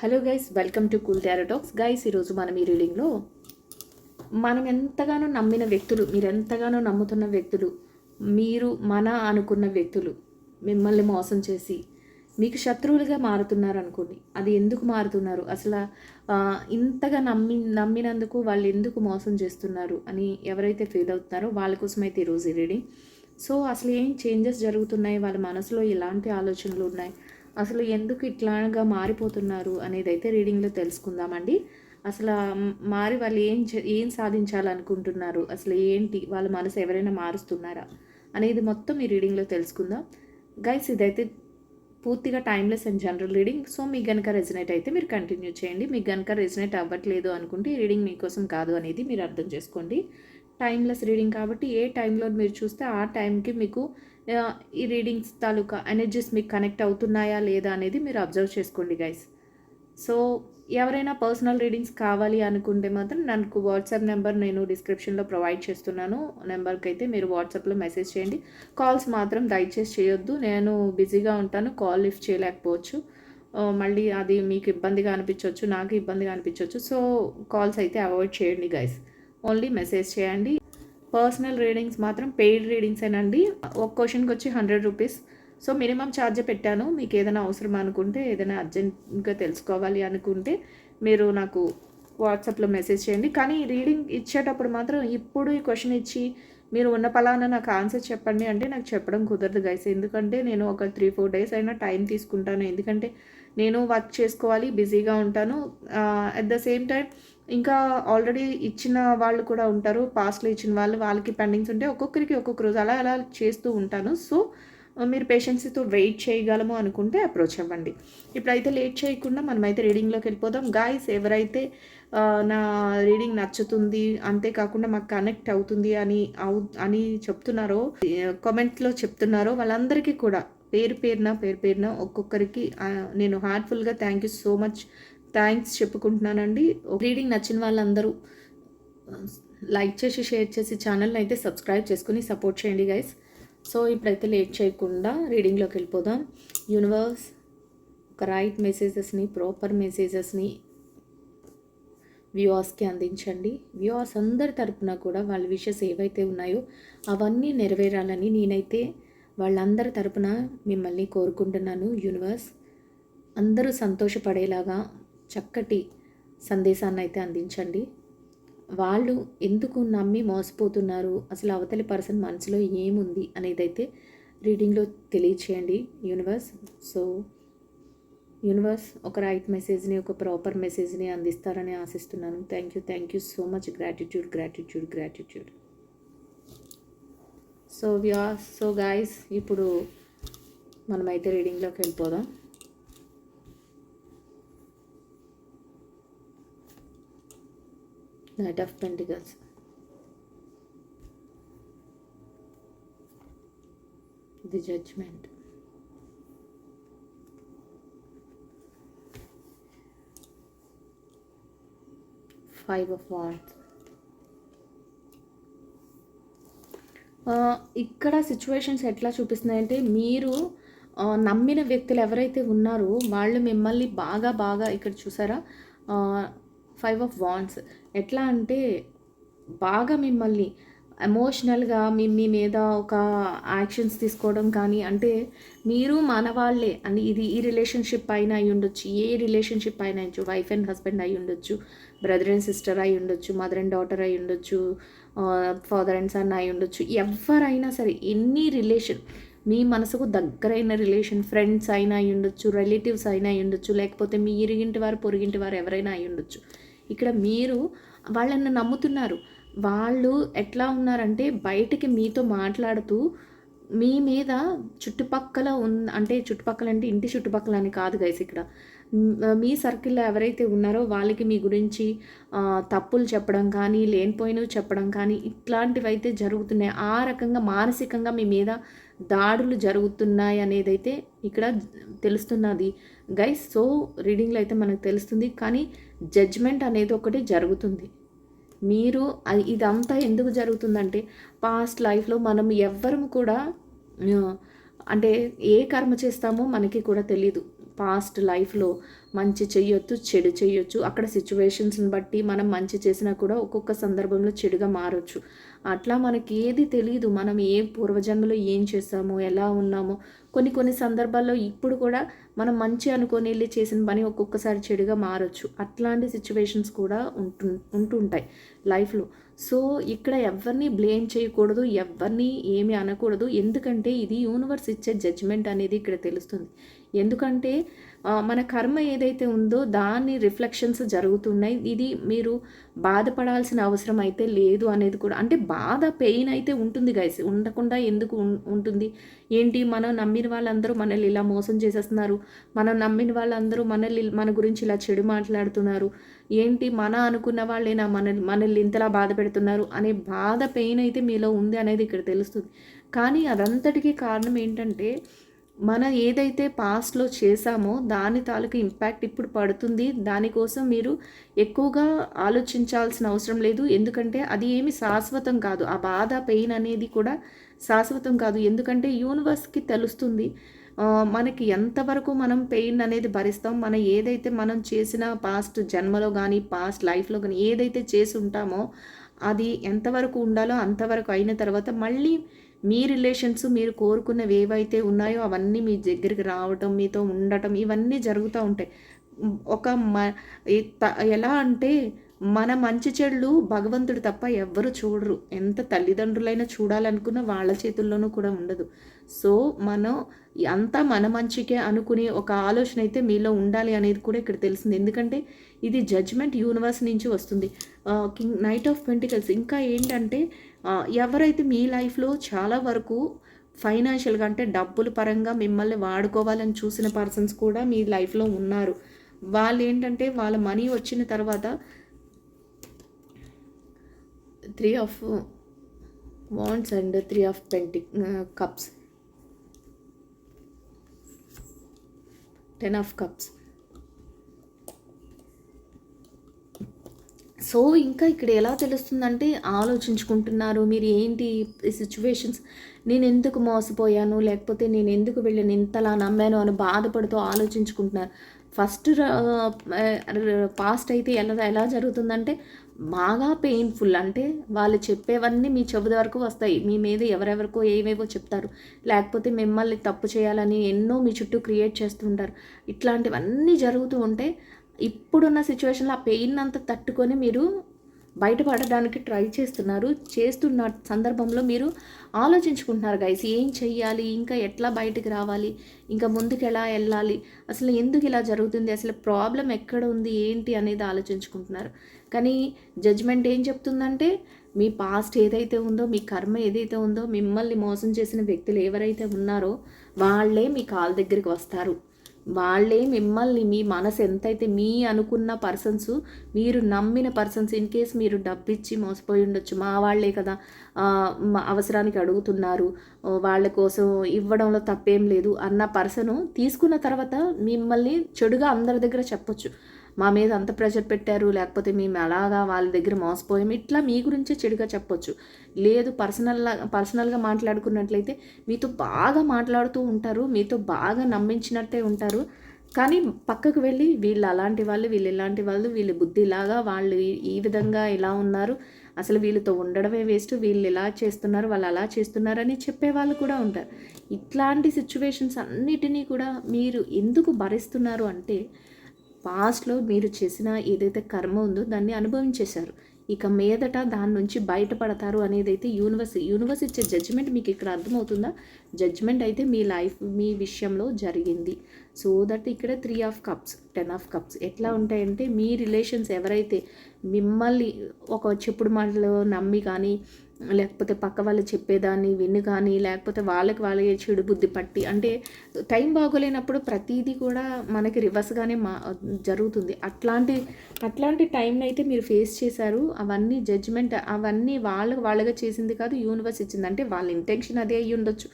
Hello guys welcome to cool talks. Guys ఈరోజు మనం ఈ రీడింగ్లో మనం ఎంతగానో నమ్మిన వ్యక్తులు మీరు ఎంతగానో నమ్ముతున్న వ్యక్తులు మీరు మన అనుకున్న వ్యక్తులు మిమ్మల్ని మోసం చేసి మీకు శత్రువులుగా మారుతున్నారు అనుకోండి. అది ఎందుకు మారుతున్నారు? అసలు ఇంతగా నమ్మి నమ్మినందుకు వాళ్ళు ఎందుకు మోసం చేస్తున్నారు అని ఎవరైతే ఫీల్ అవుతున్నారో వాళ్ళ కోసం అయితే ఈరోజు ఈ రీడింగ్. సో అసలు ఏం చేంజెస్ జరుగుతున్నాయి? వాళ్ళ మనసులో ఎలాంటి ఆలోచనలు ఉన్నాయి? అసలు ఎందుకు ఇట్లాగా మారిపోతున్నారు అనేది అయితే రీడింగ్లో తెలుసుకుందామండి. అసలు మారి వాళ్ళు ఏం చే- ఏం సాధించాలనుకుంటున్నారు? అసలు ఏంటి? వాళ్ళ మనసు ఎవరైనా మారుస్తున్నారా? అనేది మొత్తం ఈ రీడింగ్లో తెలుసుకుందాం. గైస్ ఇదైతే పూర్తిగా timeless and general reading. So మీకు కనుక రెజినేట్ అయితే మీరు కంటిన్యూ చేయండి. మీకు కనుక రెజినేట్ అవ్వట్లేదు అనుకుంటే ఈ రీడింగ్ మీకోసం కాదు అనేది మీరు అర్థం చేసుకోండి. టైమ్లెస్ రీడింగ్ కాబట్టి ఏ టైంలో మీరు చూస్తే ఆ టైంకి మీకు ఈ రీడింగ్స్ తాలూకా ఎనర్జీస్ మీకు కనెక్ట్ అవుతున్నాయా లేదా అనేది మీరు అబ్జర్వ్ చేసుకోండి గైస్ సో ఎవరైనా పర్సనల్ రీడింగ్స్ కావాలి అనుకుంటే మాత్రం నాకు వాట్సాప్ నెంబర్ నేను డిస్క్రిప్షన్లో ప్రొవైడ్ చేస్తున్నాను. నెంబర్కి అయితే మీరు వాట్సాప్లో మెసేజ్ చేయండి. కాల్స్ మాత్రం దయచేసి చేయొద్దు. నేను బిజీగా ఉంటాను. కాల్ లిఫ్ట్ చేయలేకపోవచ్చు. మళ్ళీ అది మీకు ఇబ్బందిగా అనిపించవచ్చు నాకు ఇబ్బందిగా అనిపించవచ్చు. సో కాల్స్ అయితే అవాయిడ్ చేయండి గైస్ ఓన్లీ మెసేజ్ చేయండి. పర్సనల్ రీడింగ్స్ మాత్రం పెయిడ్ రీడింగ్స్ ఏనండి ఒక క్వశ్చన్కి వచ్చి hundred rupees. So minimum charge పెట్టాను. మీకు ఏదైనా అవసరం అనుకుంటే ఏదైనా అర్జెంట్గా తెలుసుకోవాలి అనుకుంటే మీరు నాకు వాట్సాప్లో మెసేజ్ చేయండి. కానీ రీడింగ్ ఇచ్చేటప్పుడు మాత్రం ఇప్పుడు ఈ క్వశ్చన్ ఇచ్చి మీరు ఉన్న పలానా నాకు ఆన్సర్ చెప్పండి అంటే నాకు చెప్పడం కుదరదు గైస్. ఎందుకంటే నేను ఒక త్రీ ఫోర్ డేస్ అయినా టైం తీసుకుంటాను. ఎందుకంటే నేను వర్క్ చేసుకోవాలి బిజీగా ఉంటాను. అట్ ద సేమ్ టైం ఇంకా ఆల్రెడీ ఇచ్చిన వాళ్ళు కూడా ఉంటారు పాస్ట్లో ఇచ్చిన వాళ్ళు వాళ్ళకి పెండింగ్స్ ఉంటే ఒక్కొక్కరికి ఒక్కొక్క రోజు అలా అలా చేస్తూ ఉంటాను. సో మీరు పేషెన్సీతో వెయిట్ చేయగలము అనుకుంటే అప్రోచ్ అవ్వండి. ఇప్పుడైతే లేట్ చేయకుండా మనమైతే రీడింగ్లోకి వెళ్ళిపోదాం. గాయస్ ఎవరైతే నా రీడింగ్ నచ్చుతుంది అంతేకాకుండా మాకు కనెక్ట్ అవుతుంది అని అవు అని చెప్తున్నారో కామెంట్లో చెప్తున్నారో వాళ్ళందరికీ కూడా పేరు పేరున పేరు పేరున ఒక్కొక్కరికి నేను హార్ట్ఫుల్గా thank you so much thanks చెప్పుకుంటున్నానండి. Reading నచ్చిన వాళ్ళందరూ లైక్ చేసి షేర్ చేసి ఛానల్ని అయితే సబ్స్క్రైబ్ చేసుకుని సపోర్ట్ చేయండి గైస్. సో ఇప్పుడైతే లేట్ చేయకుండా రీడింగ్లోకి వెళ్ళిపోదాం. యూనివర్స్ ఒక రైట్ మెసేజెస్ని ప్రాపర్ మెసేజెస్ని వ్యూవర్స్కి అందించండి. వ్యూవర్స్ అందరి తరపున కూడా వాళ్ళ విషెస్ ఏవైతే ఉన్నాయో అవన్నీ నెరవేరాలని నేనైతే వాళ్ళందరి తరపున మిమ్మల్ని కోరుకుంటున్నాను. యూనివర్స్ అందరూ సంతోషపడేలాగా చక్కటి సందేశాన్ని అయితే అందించండి. వాళ్ళు ఎందుకు నమ్మి మోసపోతున్నారు? అసలు అవతలి పర్సన్ మనసులో ఏముంది అనేది అయితే రీడింగ్లో తెలియచేయండి యూనివర్స్. సో యూనివర్స్ ఒక రైట్ మెసేజ్ని ఒక ప్రాపర్ మెసేజ్ని అందిస్తారని ఆశిస్తున్నాను. Thank you thank you so much. Gratitude gratitude gratitude. So వ్యా సో గాయస్ ఇప్పుడు మనమైతే రీడింగ్లోకి వెళ్ళిపోదాం. Knight of pentacles the judgement. Five of wands. ఇక్కడ సిచ్యువేషన్స్ ఎట్లా చూపిస్తున్నాయంటే మీరు నమ్మిన వ్యక్తులు ఎవరైతే ఉన్నారో వాళ్ళు మిమ్మల్ని బాగా బాగా ఇక్కడ చూసారా? ఫైవ్ ఆఫ్ వాన్స్ ఎట్లా అంటే బాగా మిమ్మల్ని ఎమోషనల్గా మీ మీ మీద ఒక యాక్షన్స్ తీసుకోవడం కానీ అంటే మీరు మనవాళ్ళే అని ఇది ఈ రిలేషన్షిప్ అయినా అయి ఉండొచ్చు ఏ రిలేషన్షిప్ అయినా అయ్యొచ్చు వైఫ్ అండ్ హస్బెండ్ అయి ఉండొచ్చు బ్రదర్ అండ్ సిస్టర్ అయి ఉండొచ్చు మదర్ అండ్ డాటర్ అయి ఉండొచ్చు ఫాదర్ అండ్ సన్ అయి ఉండొచ్చు ఎవరైనా సరే ఎన్ని రిలేషన్ మీ మనసుకు దగ్గరైన రిలేషన్ ఫ్రెండ్స్ అయినా అయి ఉండొచ్చు రిలేటివ్స్ అయినా అయి ఉండొచ్చు లేకపోతే మీ ఇరిగింటి వారు పొరిగింటి వారు ఎవరైనా అయి ఉండొచ్చు. ఇక్కడ మీరు వాళ్ళని నమ్ముతున్నారు. వాళ్ళు ఎట్లా ఉన్నారంటే బయటికి మీతో మాట్లాడుతూ మీ మీద చుట్టుపక్కల ఉన్న అంటే చుట్టుపక్కల అంటే ఇంటి చుట్టుపక్కల అని కాదు గైస్ ఇక్కడ. మీ సర్కిల్లో ఎవరైతే ఉన్నారో వాళ్ళకి మీ గురించి తప్పులు చెప్పడం కానీ లేనిపోయినవి చెప్పడం కానీ ఇట్లాంటివి అయితే జరుగుతున్నాయి. ఆ రకంగా మానసికంగా మీ మీద దాడులు జరుగుతున్నాయి అనేది అయితే ఇక్కడ తెలుస్తున్నది. గైస్ సో రీడింగ్లో అయితే మనకు తెలుస్తుంది. కానీ జడ్జ్మెంట్ అనేది ఒకటి జరుగుతుంది. మీరు ఇదంతా ఎందుకు జరుగుతుందంటే పాస్ట్ లైఫ్లో మనం ఎవ్వరం కూడా అంటే ఏ కర్మ చేస్తామో మనకి కూడా తెలియదు పాస్ట్ లైఫ్లో మంచి చెయ్యొచ్చు చెడు చెయ్యొచ్చు అక్కడ సిచ్యువేషన్స్ని బట్టి మనం మంచి చేసినా కూడా ఒక్కొక్క సందర్భంలో చెడుగా మారొచ్చు. అట్లా మనకి ఏది తెలియదు మనం ఏ పూర్వజన్మలో ఏం చేసామో ఎలా ఉన్నామో. కొన్ని కొన్ని సందర్భాల్లో ఇప్పుడు కూడా మనం మంచి అనుకొని వెళ్ళి చేసిన పని ఒక్కొక్కసారి చెడుగా మారచ్చు. అట్లాంటి సిచ్యువేషన్స్ కూడా ఉంటు ఉంటుంటాయి లైఫ్లో. సో ఇక్కడ ఎవరిని బ్లేమ్ చేయకూడదు ఎవరిని ఏమి అనకూడదు. ఎందుకంటే ఇది యూనివర్స్ ఇచ్చే జడ్జ్మెంట్ అనేది ఇక్కడ తెలుస్తుంది. ఎందుకంటే మన కర్మ ఏదైతే ఉందో దాని రిఫ్లెక్షన్స్ జరుగుతున్నాయి. ఇది మీరు బాధపడాల్సిన అవసరం అయితే లేదు అనేది కూడా. అంటే బాధ పెయిన్ అయితే ఉంటుంది గైస్ ఉండకుండా ఎందుకు ఉంటుంది? ఏంటి? మనం నమ్మిన వాళ్ళందరూ మనల్ని ఇలా మోసం చేసేస్తున్నారు. మనం నమ్మిన వాళ్ళందరూ మనల్ని మన గురించి ఇలా చెడు మాట్లాడుతున్నారు. ఏంటి? మన అనుకున్న వాళ్ళేనా మన మనల్ని ఇంతలా బాధ పెడుతున్నారు అనే బాధ పెయిన్ అయితే మీలో ఉంది అనేది ఇక్కడ తెలుస్తుంది. కానీ అదంతటికీ కారణం ఏంటంటే మనం ఏదైతే పాస్ట్లో చేశామో దాని తాలూకు ఇంపాక్ట్ ఇప్పుడు పడుతుంది. దానికోసం మీరు ఎక్కువగా ఆలోచించాల్సిన అవసరం లేదు. ఎందుకంటే అది ఏమి శాశ్వతం కాదు. ఆ బాధ పెయిన్ అనేది కూడా శాశ్వతం కాదు. ఎందుకంటే యూనివర్స్కి తెలుస్తుంది మనకి ఎంతవరకు మనం పెయిన్ అనేది భరిస్తాం. మనం ఏదైతే మనం చేసిన పాస్ట్ జన్మలో కానీ పాస్ట్ లైఫ్లో కానీ ఏదైతే చేసి ఉంటామో అది ఎంతవరకు ఉండాలో అంతవరకు అయిన తర్వాత మళ్ళీ మీ రిలేషన్స్ మీరు కోరుకున్నవి ఏవైతే ఉన్నాయో అవన్నీ మీ దగ్గరికి రావటం మీతో ఉండటం ఇవన్నీ జరుగుతూ ఉంటాయి. ఒక మ ఎలా అంటే మన మంచి చెడులు భగవంతుడు తప్ప ఎవ్వరు చూడరు. ఎంత తల్లిదండ్రులైనా చూడాలనుకున్న వాళ్ళ చేతుల్లోనూ కూడా ఉండదు. సో మనం అంతా మన మంచికే అనుకునే ఒక ఆలోచన అయితే మీలో ఉండాలి అనేది కూడా ఇక్కడ తెలిసింది. ఎందుకంటే ఇది జడ్జ్మెంట్ యూనివర్స్ నుంచి వస్తుంది. కింగ్ నైట్ ఆఫ్ పెంటికల్స్ ఇంకా ఏంటంటే ఎవరైతే మీ లైఫ్లో చాలా వరకు ఫైనాన్షియల్గా అంటే డబ్బుల పరంగా మిమ్మల్ని వాడుకోవాలని చూసిన పర్సన్స్ కూడా మీ లైఫ్లో ఉన్నారు. వాళ్ళు ఏంటంటే వాళ్ళ మనీ వచ్చిన తర్వాత three of wands and three of పెంటి cups. Ten of cups. So ఇంకా ఇక్కడ ఎలా తెలుస్తుందంటే ఆలోచించుకుంటున్నారు మీరు ఏంటి సిచ్యువేషన్స్ నేను ఎందుకు మోసపోయాను? లేకపోతే నేను ఎందుకు వెళ్ళాను ఇంతలా నమ్మాను అని బాధపడుతూ ఆలోచించుకుంటున్నారు. ఫస్ట్ పాస్ట్ అయితే ఎలా ఎలా జరుగుతుందంటే బాగా పెయిన్ఫుల్ అంటే వాళ్ళు చెప్పేవన్నీ మీ చెవి వరకు వస్తాయి. మీ మీద ఎవరెవరికో ఏవేవో చెప్తారు. లేకపోతే మిమ్మల్ని తప్పు చేయాలని ఎన్నో మీ చుట్టూ క్రియేట్ చేస్తుంటారు ఇట్లాంటివన్నీ జరుగుతూ ఉంటే ఇప్పుడున్న సిచ్యువేషన్లో ఆ పెయిన్ అంతా తట్టుకొని మీరు బయటపడడానికి ట్రై చేస్తున్నారు. చేస్తున్న సందర్భంలో మీరు ఆలోచించుకుంటున్నారు గైస్ ఏం చెయ్యాలి? ఇంకా ఎట్లా బయటకు రావాలి? ఇంకా ముందుకు ఎలా వెళ్ళాలి? అసలు ఎందుకు ఇలా జరుగుతుంది? అసలు ప్రాబ్లం ఎక్కడ ఉంది? ఏంటి? అనేది ఆలోచించుకుంటున్నారు. కానీ జడ్జ్మెంట్ ఏం చెప్తుందంటే మీ పాస్ట్ ఏదైతే ఉందో మీ కర్మ ఏదైతే ఉందో మిమ్మల్ని మోసం చేసిన వ్యక్తులు ఎవరైతే ఉన్నారో వాళ్ళే మీ కాల్ దగ్గరికి వస్తారు. వాళ్ళే మిమ్మల్ని మీ మనసు ఎంతైతే మీ అనుకున్న పర్సన్స్ మీరు నమ్మిన పర్సన్స్ ఇన్ కేస్ మీరు డబ్బిచ్చి మోసపోయి ఉండొచ్చు. మా వాళ్ళే కదా అవసరానికి అడుగుతున్నారు. వాళ్ళ కోసం ఇవ్వడంలో తప్పేం లేదు అన్న పర్సను తీసుకున్న తర్వాత మిమ్మల్ని చెడుగా అందరి దగ్గర చెప్పొచ్చు. మా మీద అంత ప్రెషర్ పెట్టారు లేకపోతే మేము అలాగా వాళ్ళ దగ్గర మోసపోయాము ఇట్లా మీ గురించే చెడుగా చెప్పొచ్చు. లేదు పర్సనల్లా పర్సనల్గా మాట్లాడుకున్నట్లయితే మీతో బాగా మాట్లాడుతూ ఉంటారు మీతో బాగా నమ్మించినట్టే ఉంటారు. కానీ పక్కకు వెళ్ళి వీళ్ళు అలాంటి వాళ్ళు వీళ్ళు ఇలాంటి వాళ్ళు వీళ్ళ బుద్ధిలాగా వాళ్ళు ఈ విధంగా ఇలా ఉన్నారు. అసలు వీళ్ళతో ఉండడమే వేస్ట్ వీళ్ళు ఇలా చేస్తున్నారు వాళ్ళు అలా చేస్తున్నారని చెప్పే వాళ్ళు కూడా ఉంటారు. ఇట్లాంటి సిచ్యువేషన్స్ అన్నిటినీ కూడా మీరు ఎందుకు భరిస్తున్నారు అంటే పాస్ట్లో మీరు చేసిన ఏదైతే కర్మ ఉందో దాన్ని అనుభవించేశారు. ఇక మీదట దాని నుంచి బయటపడతారు అనేది అయితే యూనివర్స్ యూనివర్స్ ఇచ్చే జడ్జిమెంట్ మీకు ఇక్కడ అర్థమవుతుందా? జడ్జిమెంట్ అయితే మీ లైఫ్ మీ విషయంలో జరిగింది. సో దట్ ఇక్కడ three of cups ten of cups. ఎట్లా ఉంటాయంటే మీ రిలేషన్స్ ఎవరైతే మిమ్మల్ని ఒక చెప్పుడు మాటలు నమ్మి కానీ లేకపోతే పక్క వాళ్ళు చెప్పేదాన్ని విని కానీ లేకపోతే వాళ్ళకి వాళ్ళకి చెడు బుద్ధి పట్టి అంటే టైం బాగోలేనప్పుడు ప్రతిదీ కూడా మనకి రివర్స్గానే మా జరుగుతుంది. అట్లాంటి అట్లాంటి టైంని అయితే మీరు ఫేస్ చేశారు. అవన్నీ జడ్జిమెంట్ అవన్నీ వాళ్ళకి వాళ్ళగా చేసింది కాదు యూనివర్స్ ఇచ్చింది. అంటే వాళ్ళ ఇంటెన్షన్ అదే అయ్యి ఉండొచ్చు.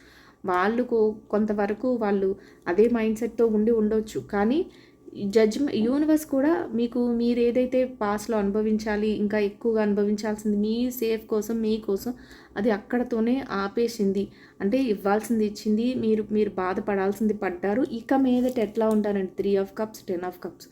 వాళ్ళకు కొంతవరకు వాళ్ళు అదే మైండ్ సెట్తో ఉండి ఉండొచ్చు. కానీ జడ్జ్మెంట్ యూనివర్స్ కూడా మీకు మీరు ఏదైతే పాస్లో అనుభవించాలి ఇంకా ఎక్కువగా అనుభవించాల్సింది మీ సేఫ్ కోసం మీ కోసం అది అక్కడతోనే ఆపేసింది. అంటే ఇవ్వాల్సింది ఇచ్చింది మీరు మీరు బాధపడాల్సింది పడ్డారు. ఇక మీదట ఎట్లా ఉంటారంటే three of cups ten of cups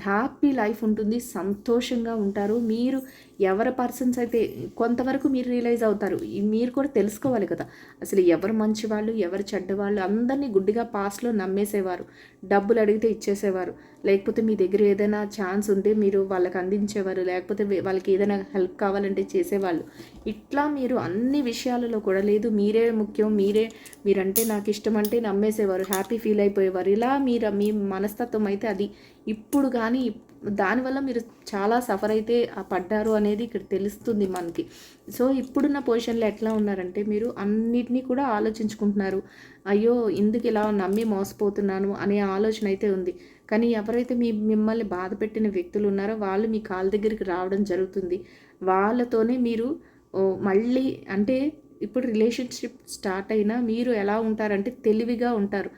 happy life ఉంటుంది సంతోషంగా ఉంటారు. మీరు ఎవరి పర్సన్స్ అయితే కొంతవరకు మీరు రియలైజ్ అవుతారు. మీరు కూడా తెలుసుకోవాలి కదా. అసలు ఎవరు మంచి వాళ్ళు ఎవరు చెడ్డవాళ్ళు అందరినీ గుడ్డిగా పాస్ట్లో నమ్మేసేవారు. డబ్బులు అడిగితే ఇచ్చేసేవారు. లేకపోతే మీ దగ్గర ఏదైనా ఛాన్స్ ఉంటే మీరు వాళ్ళకి అందించేవారు. లేకపోతే వాళ్ళకి ఏదైనా హెల్ప్ కావాలంటే చేసేవాళ్ళు. ఇట్లా మీరు అన్ని విషయాలలో కూడా లేదు. మీరే ముఖ్యం మీరే మీరంటే నాకు ఇష్టం అంటే నమ్మేసేవారు. Happy feel అయిపోయేవారు. ఇలా మీరు మీ మనస్తత్వం అయితే అది. ఇప్పుడు కానీ దానివల్ల మీరు చాలా సఫర్ అయితే పడ్డారు అనేది ఇక్కడ తెలుస్తుంది మనకి. సో ఇప్పుడున్న పొజిషన్లో ఎట్లా ఉన్నారంటే మీరు అన్నిటినీ కూడా ఆలోచించుకుంటున్నారు. అయ్యో ఇందుకు ఇలా నమ్మి మోసపోతున్నాను అనే ఆలోచన అయితే ఉంది. కానీ ఎవరైతే మీ మిమ్మల్ని బాధ పెట్టిన వ్యక్తులు ఉన్నారో వాళ్ళు మీ కాళ్ళ దగ్గరికి రావడం జరుగుతుంది. వాళ్ళతోనే మీరు మళ్ళీ అంటే ఇప్పుడు రిలేషన్షిప్ స్టార్ట్ అయినా మీరు ఎలా ఉంటారంటే తెలివిగా ఉంటారు.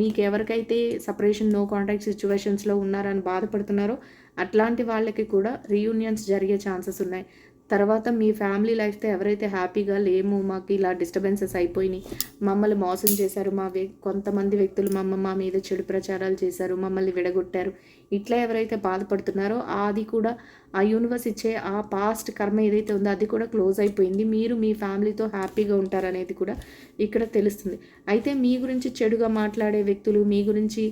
మీకు ఎవరికైతే సపరేషన్ నో కాంటాక్ట్ సిచ్యువేషన్స్లో ఉన్నారని బాధపడుతున్నారో అట్లాంటి వాళ్ళకి కూడా రీయూనియన్స్ జరిగే ఛాన్సెస్ ఉన్నాయి. తర్వాత మీ ఫ్యామిలీ లైఫ్తో ఎవరైతే హ్యాపీగా లేము మాకు ఇలా డిస్టర్బెన్సెస్ అయిపోయినాయి మమ్మల్ని మోసం చేశారు మా వ్య కొంతమంది వ్యక్తులు మమ్మ మా మీద చెడు ప్రచారాలు చేశారు మమ్మల్ని విడగొట్టారు ఇట్లా ఎవరైతే బాధపడుతున్నారో అది కూడా ఆ యూనివర్స్ ఇచ్చే ఆ పాస్ట్ కర్మ ఏదైతే ఉందో అది కూడా క్లోజ్ అయిపోయింది. మీరు మీ ఫ్యామిలీతో హ్యాపీగా ఉంటారనేది కూడా ఇక్కడ తెలుస్తుంది. అయితే మీ గురించి చెడుగా మాట్లాడే వ్యక్తులు మీ గురించి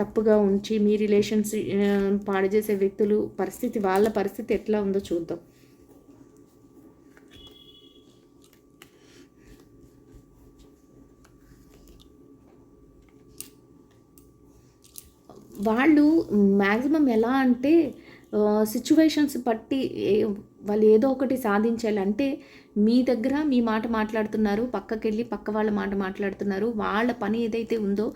తప్పుగా ఉంచి మీ రిలేషన్స్ పాడు చేసే వ్యక్తులు పరిస్థితి వాళ్ళ పరిస్థితి ఎట్లా ఉందో చూద్దాం. వాళ్ళు మ్యాక్సిమం ఎలా అంటే సిచ్యువేషన్స్ బట్టి వాళ్ళు ఏదో ఒకటి సాధించాలి. అంటే మీ దగ్గర మీ మాట మాట్లాడుతున్నారు పక్కకెళ్ళి పక్క వాళ్ళ మాట మాట్లాడుతున్నారు వాళ్ళ పని ఏదైతే ఉందో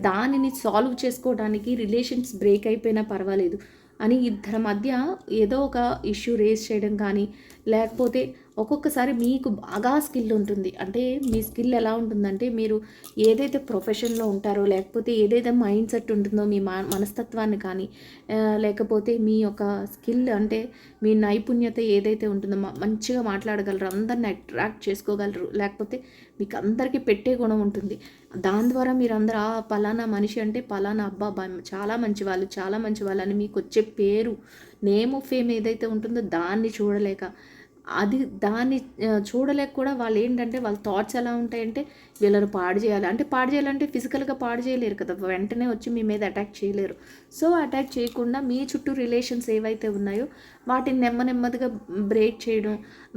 దానిని సాల్వ్ చేసుకోవడానికి రిలేషన్స్ బ్రేక్ అయిపోయినా పర్వాలేదు. అని ఇద్దరి మధ్య ఏదో ఒక ఇష్యూ రేస్ చేయడం కానీ లేకపోతే ఒక్కొక్కసారి మీకు బాగా స్కిల్ ఉంటుంది. అంటే మీ స్కిల్ ఎలా ఉంటుందంటే మీరు ఏదైతే ప్రొఫెషన్లో ఉంటారో లేకపోతే ఏదైతే మైండ్ సెట్ ఉంటుందో మీ మా మనస్తత్వాన్ని కానీ లేకపోతే మీ యొక్క స్కిల్ అంటే మీ నైపుణ్యత ఏదైతే ఉంటుందో మంచిగా మాట్లాడగలరు అందరిని అట్రాక్ట్ చేసుకోగలరు లేకపోతే మీకు అందరికీ పెట్టే గుణం ఉంటుంది. దాని ద్వారా మీరు అందరూ ఆ పలానా మనిషి అంటే పలానా అబ్బా చాలా మంచి వాళ్ళు చాలా మంచి వాళ్ళు అని మీకు వచ్చే పేరు నేమ్ ఫేమ్ ఏదైతే ఉంటుందో దాన్ని చూడలేక అది దాన్ని చూడలేక కూడా వాళ్ళు ఏంటంటే వాళ్ళ థాట్స్ ఎలా ఉంటాయంటే వీళ్ళని పాడు చేయాలి. అంటే పాడు చేయాలంటే ఫిజికల్గా పాడు చేయలేరు కదా. వెంటనే వచ్చి మీ మీద అటాక్ చేయలేరు. సో అటాక్ చేయకుండా మీ చుట్టూ రిలేషన్స్ ఏవైతే ఉన్నాయో వాటిని నెమ్మ నెమ్మదిగా బ్రేక్ చేయడం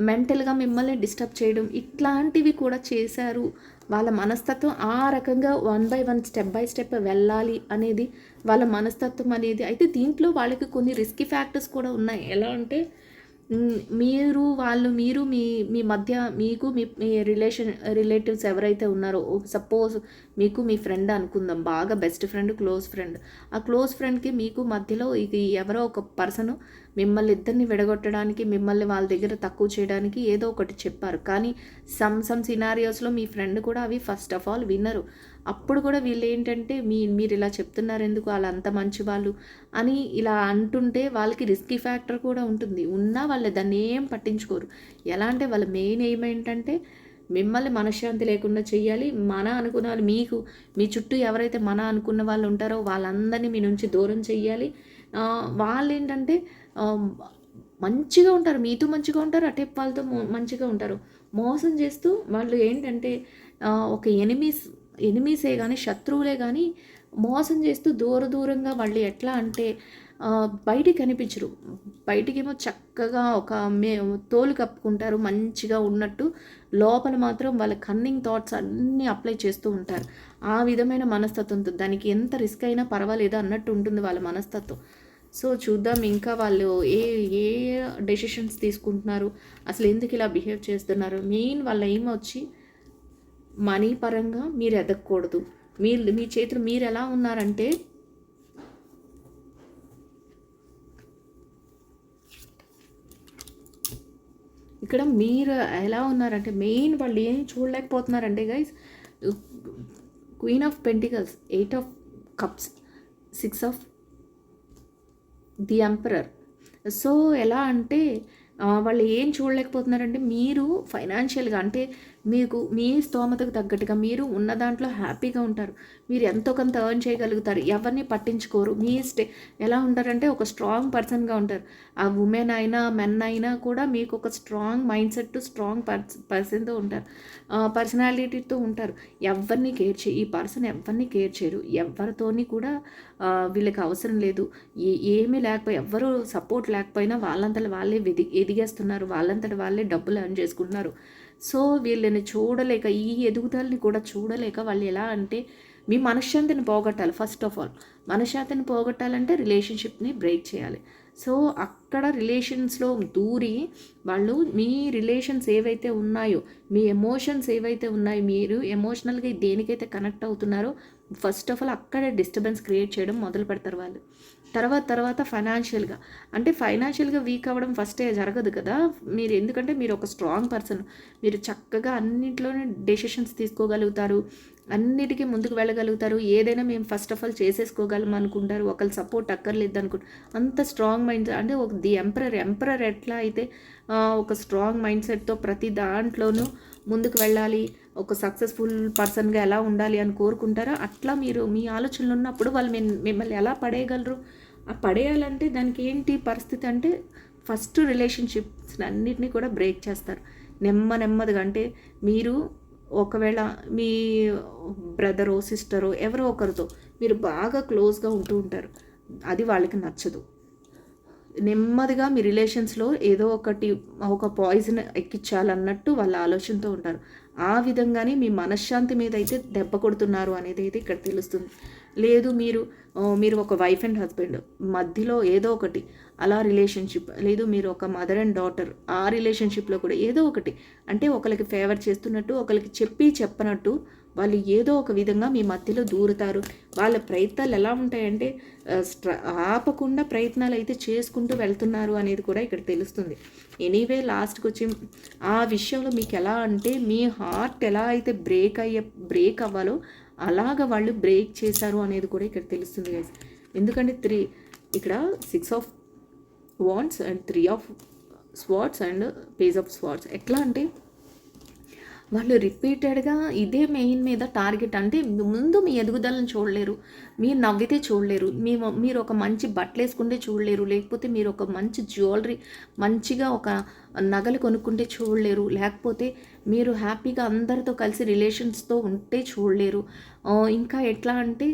మెంటల్గా మిమ్మల్ని డిస్టర్బ్ చేయడం ఇట్లాంటివి కూడా చేశారు. వాళ్ళ మనస్తత్వం ఆ రకంగా one by one step by step వెళ్ళాలి అనేది వాళ్ళ మనస్తత్వం అనేది అయితే దీంట్లో వాళ్ళకి కొన్ని రిస్కీ ఫ్యాక్టర్స్ కూడా ఉన్నాయి. ఎలా అంటే మీరు వాళ్ళు మీరు మీ మీ మధ్య మీకు మీ మీ రిలేషన్ రిలేటివ్స్ ఎవరైతే ఉన్నారో సపోజ్ మీకు మీ ఫ్రెండ్ అనుకుందాం బాగా బెస్ట్ ఫ్రెండ్ క్లోజ్ ఫ్రెండ్ ఆ క్లోజ్ ఫ్రెండ్కి మీకు మధ్యలో ఇది ఎవరో ఒక పర్సన్ మిమ్మల్ని ఇద్దరిని విడగొట్టడానికి మిమ్మల్ని వాళ్ళ దగ్గర తక్కువ చేయడానికి ఏదో ఒకటి చెప్పారు. కానీ సమ్ సమ్ సినారియోస్లో మీ ఫ్రెండ్ కూడా అవి ఫస్ట్ ఆఫ్ ఆల్ విన్నరు అప్పుడు కూడా వీళ్ళు ఏంటంటే మీ మీరు ఇలా చెప్తున్నారు ఎందుకు వాళ్ళు అంత మంచి వాళ్ళు అని ఇలా అంటుంటే వాళ్ళకి రిస్కీ ఫ్యాక్టర్ కూడా ఉంటుంది. ఉన్నా వాళ్ళు దాన్ని ఏం పట్టించుకోరు. ఎలా అంటే వాళ్ళ మెయిన్ ఎయిమ్ ఏంటంటే మిమ్మల్ని మనశ్శాంతి లేకుండా చేయాలి మన అనుకున్న వాళ్ళు మీకు మీ చుట్టూ ఎవరైతే మన అనుకున్న వాళ్ళు ఉంటారో వాళ్ళందరినీ మీ నుంచి దూరం చేయాలి వాళ్ళు ఏంటంటే మంచిగా ఉంటారు. మీతో మంచిగా ఉంటారు. అటే వాళ్ళతో మంచిగా ఉంటారు. మోసం చేస్తూ వాళ్ళు ఏంటంటే ఒక ఎనిమీస్ ఎనిమీసే కానీ శత్రువులే కానీ మోసం చేస్తూ దూర దూరంగా వాళ్ళు ఎట్లా అంటే బయటికి కనిపించరు. బయటికేమో చక్కగా ఒక మే తోలు కప్పుకుంటారు మంచిగా ఉన్నట్టు లోపల మాత్రం వాళ్ళ కన్నింగ్ థాట్స్ అన్నీ అప్లై చేస్తూ ఉంటారు. ఆ విధమైన మనస్తత్వంతో దానికి ఎంత రిస్క్ అయినా పర్వాలేదు అన్నట్టు ఉంటుంది వాళ్ళ మనస్తత్వం. సో చూద్దాం ఇంకా వాళ్ళు ఏ ఏ డెసిషన్స్ తీసుకుంటున్నారు అసలు ఎందుకు ఇలా బిహేవ్ చేస్తున్నారు? మెయిన్ వాళ్ళ ఏం వచ్చి మనీ పరంగా మీరు ఎదగకూడదు. మీరు మీ చేతులు మీరు ఎలా ఉన్నారంటే ఇక్కడ మీరు ఎలా ఉన్నారంటే మెయిన్ వాళ్ళు ఏం చూడలేకపోతున్నారంటే guys queen of pentacles eight of cups six of the emperor so ఎలా అంటే వాళ్ళు ఏం చూడలేకపోతున్నారంటే మీరు ఫైనాన్షియల్గా అంటే మీకు మీ స్తోమతకు తగ్గట్టుగా మీరు ఉన్న దాంట్లో హ్యాపీగా ఉంటారు. మీరు ఎంతో కొంత ఎర్న్ చేయగలుగుతారు. ఎవరిని పట్టించుకోరు. మీ స్టే ఎలా ఉంటారంటే ఒక స్ట్రాంగ్ పర్సన్గా ఉంటారు. ఆ ఉమెన్ అయినా మెన్ అయినా కూడా మీకు ఒక స్ట్రాంగ్ మైండ్ సెట్ స్ట్రాంగ్ పర్స్ పర్సన్తో ఉంటారు. పర్సనాలిటీతో ఉంటారు. ఎవరిని కేర్ చేయ ఈ పర్సన్ ఎవరిని కేర్ చేయరు. ఎవరితోని కూడా వీళ్ళకి అవసరం లేదు. ఏ ఏమీ లేకపోయి ఎవ్వరు సపోర్ట్ లేకపోయినా వాళ్ళంతట వాళ్ళే ఎది ఎదిగేస్తున్నారు. వాళ్ళంతట వాళ్ళే డబ్బులు ఎర్న్ చేసుకుంటున్నారు. సో వీళ్ళని చూడలేక ఈ ఎదుగుదలని కూడా చూడలేక వాళ్ళు ఎలా అంటే మీ మనశ్శాంతిని పోగొట్టాలి ఫస్ట్ ఆఫ్ ఆల్ మనశ్శాంతిని పోగొట్టాలంటే రిలేషన్షిప్ని బ్రేక్ చేయాలి. సో అక్కడ రిలేషన్స్లో దూరి వాళ్ళు మీ రిలేషన్స్ ఏవైతే ఉన్నాయో మీ ఎమోషన్స్ ఏవైతే ఉన్నాయో మీరు ఎమోషనల్గా దేనికైతే కనెక్ట్ అవుతున్నారో ఫస్ట్ ఆఫ్ ఆల్ అక్కడే డిస్టర్బెన్స్ క్రియేట్ చేయడం మొదలు పెడతారు వాళ్ళు. తర్వాత తర్వాత ఫైనాన్షియల్గా అంటే ఫైనాన్షియల్గా వీక్ అవ్వడం ఫస్టే జరగదు కదా. మీరు ఎందుకంటే మీరు ఒక స్ట్రాంగ్ పర్సన్ మీరు చక్కగా అన్నింటిలోనే డెసిషన్స్ తీసుకోగలుగుతారు. అన్నిటికీ ముందుకు వెళ్ళగలుగుతారు. ఏదైనా మేము ఫస్ట్ ఆఫ్ ఆల్ చేసేసుకోగలం అనుకుంటారు. ఒకళ్ళు సపోర్ట్ అక్కర్లేదు అనుకుంటారు అంత స్ట్రాంగ్ మైండ్ అంటే ఒక ది ఎంపరర్ ఎంపరర్ ఎట్లా అయితే ఒక స్ట్రాంగ్ మైండ్ సెట్తో ప్రతి దాంట్లోనూ ముందుకు వెళ్ళాలి. ఒక సక్సెస్ఫుల్ పర్సన్గా ఎలా ఉండాలి అని కోరుకుంటారో? అట్లా మీరు మీ ఆలోచనలు ఉన్నప్పుడు వాళ్ళు మిమ్మల్ని ఎలా పడేయగలరు? ఆ పడేయాలంటే దానికి ఏంటి పరిస్థితి అంటే ఫస్ట్ రిలేషన్షిప్స్ అన్నిటినీ కూడా బ్రేక్ చేస్తారు. నెమ్మ నెమ్మదిగా అంటే మీరు ఒకవేళ మీ బ్రదరో సిస్టరో ఎవరో ఒకరితో మీరు బాగా క్లోజ్గా ఉంటూ ఉంటారు. అది వాళ్ళకి నచ్చదు. నెమ్మదిగా మీ రిలేషన్స్లో ఏదో ఒకటి ఒక పాయిజన్ ఎక్కించాలన్నట్టు వాళ్ళ ఆలోచనతో ఉంటారు. ఆ విధంగానే మీ మనశ్శాంతి మీద అయితే దెబ్బ కొడుతున్నారు అనేది అయితే ఇక్కడ తెలుస్తుంది. లేదు మీరు మీరు ఒక వైఫ్ అండ్ హస్బెండ్ మధ్యలో ఏదో ఒకటి అలా రిలేషన్షిప్ లేదు మీరు ఒక మదర్ అండ్ డాటర్ ఆ రిలేషన్షిప్లో కూడా ఏదో ఒకటి అంటే ఒకరికి ఫేవర్ చేస్తున్నట్టు ఒకరికి చెప్పి చెప్పనట్టు వాళ్ళు ఏదో ఒక విధంగా మీ మధ్యలో దూరుతారు. వాళ్ళ ప్రయత్నాలు ఎలా ఉంటాయంటే స్ట్ర ఆపకుండా ప్రయత్నాలు అయితే చేసుకుంటూ వెళ్తున్నారు అనేది కూడా ఇక్కడ తెలుస్తుంది. ఎనీవే లాస్ట్కి వచ్చి ఆ విషయంలో మీకు ఎలా అంటే మీ హార్ట్ ఎలా అయితే బ్రేక్ అయ్యే బ్రేక్ అవ్వాలో అలాగ వాళ్ళు బ్రేక్ చేశారు అనేది కూడా ఇక్కడ తెలుస్తుంది గైస్ ఎందుకంటే త్రీ ఇక్కడ six of wands and three of swords and page of swords ఎట్లా అంటే వాళ్ళు రిపీటెడ్గా ఇదే మెయిన్ మీద టార్గెట్ అంటే ముందు మీ ఎదుగుదలను చూడలేరు మీరు నవ్వితే చూడలేరు మీ మీరు ఒక మంచి బట్టలు వేసుకుంటే చూడలేరు లేకపోతే మీరు ఒక మంచి జ్యువెలరీ మంచిగా ఒక నగలు కొనుక్కుంటే చూడలేరు లేకపోతే మీరు హ్యాపీగా అందరితో కలిసి రిలేషన్స్తో ఉంటే చూడలేరు. ఇంకా ఎట్లా అంటే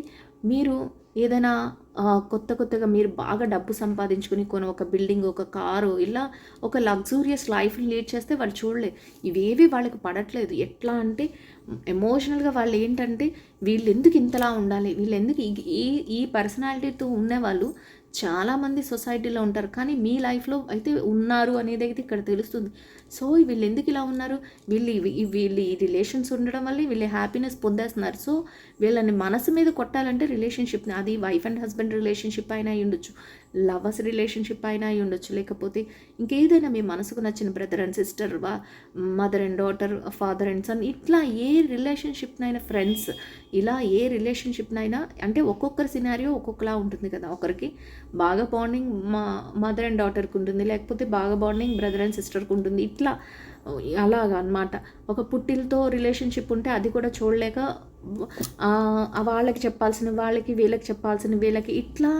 మీరు ఏదైనా కొత్త కొత్తగా మీరు బాగా డబ్బు సంపాదించుకుని కొన్ని ఒక బిల్డింగ్ ఒక కారు ఇలా ఒక లగ్జూరియస్ లైఫ్ని లీడ్ చేస్తే వాళ్ళు చూడలే. ఇవేవి వాళ్ళకి పడట్లేదు. ఎట్లా అంటే ఎమోషనల్గా వాళ్ళు ఏంటంటే వీళ్ళు ఎందుకు ఇంతలా ఉండాలి? వీళ్ళు ఎందుకు ఈ- ఈ ఈ పర్సనాలిటీతో ఉన్నవాళ్ళు చాలామంది సొసైటీలో ఉంటారు. కానీ మీ లైఫ్లో అయితే ఉన్నారు అనేది అయితే ఇక్కడ తెలుస్తుంది. సో వీళ్ళు ఎందుకు ఇలా ఉన్నారు? వీళ్ళు వీళ్ళు ఈ రిలేషన్స్ ఉండడం వల్ల వీళ్ళు హ్యాపీనెస్ పొందేస్తున్నారు. సో వీళ్ళని మనసు మీద కొట్టాలంటే రిలేషన్షిప్ని అది వైఫ్ అండ్ హస్బెండ్ రిలేషన్షిప్ అయినా ఉండొచ్చు లవర్స్ రిలేషన్షిప్ అయినా అయి ఉండొచ్చు. లేకపోతే ఇంకేదైనా మీ మనసుకు నచ్చిన బ్రదర్ అండ్ సిస్టర్ వా mother and daughter father and son ఇట్లా ఏ రిలేషన్షిప్నైనా ఫ్రెండ్స్ ఇలా ఏ రిలేషన్షిప్నైనా అంటే ఒక్కొక్కరి సినారియో ఒక్కొక్కలా ఉంటుంది కదా ఒకరికి. బాగా బాండింగ్ మా మదర్ అండ్ డాటర్కి ఉంటుంది. లేకపోతే బాగా బాండింగ్ బ్రదర్ అండ్ సిస్టర్కి ఉంటుంది. ఇట్లా అలాగనమాట. అన్నమాట ఒక పుట్టిలతో రిలేషన్షిప్ ఉంటే అది కూడా చూడలేక వాళ్ళకి చెప్పాల్సిన వాళ్ళకి వీళ్ళకి చెప్పాల్సిన వీళ్ళకి ఇట్లా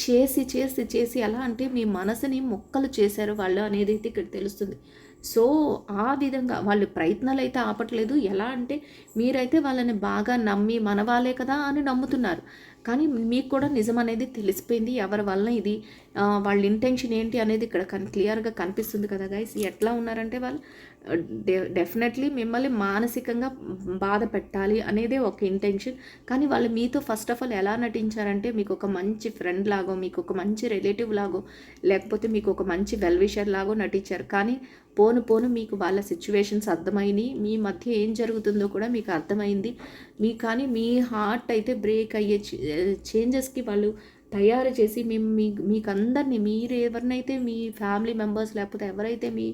చేసి చేసి చేసి ఎలా అంటే మీ మనసుని మొక్కలు చేశారు వాళ్ళు అనేది అయితే ఇక్కడ తెలుస్తుంది. సో ఆ విధంగా వాళ్ళు ప్రయత్నాలు అయితే ఆపట్లేదు. ఎలా అంటే మీరైతే వాళ్ళని బాగా నమ్మి మన వాళ్ళే కదా అని నమ్ముతున్నారు. కానీ మీకు కూడా నిజం అనేది తెలిసిపోయింది. ఎవరి వల్ల ఇది వాళ్ళ ఇంటెన్షన్ ఏంటి అనేది ఇక్కడ కన్ క్లియర్గా కనిపిస్తుంది కదా గైస్ ఎట్లా ఉన్నారంటే వాళ్ళు డె డెఫినెట్లీ మిమ్మల్ని మానసికంగా బాధ పెట్టాలి అనేదే ఒక ఇంటెన్షన్ కానీ వాళ్ళు మీతో ఫస్ట్ ఆఫ్ ఆల్ ఎలా నటించారంటే మీకు ఒక మంచి ఫ్రెండ్ లాగో మీకు ఒక మంచి రిలేటివ్ లాగో లేకపోతే మీకు ఒక మంచి వెల్విషర్ లాగో నటించారు. కానీ పోను పోను మీకు వాళ్ళ సిచ్యువేషన్స్ అర్థమైనవి మీ మధ్య ఏం జరుగుతుందో కూడా మీకు అర్థమైంది. మీ కానీ మీ హార్ట్ అయితే బ్రేక్ అయ్యే చేంజెస్కి వాళ్ళు తయారు చేసి మేము మీ మీకు అందరినీ మీరు ఎవరినైతే మీ ఫ్యామిలీ మెంబర్స్ లేకపోతే ఎవరైతే మీ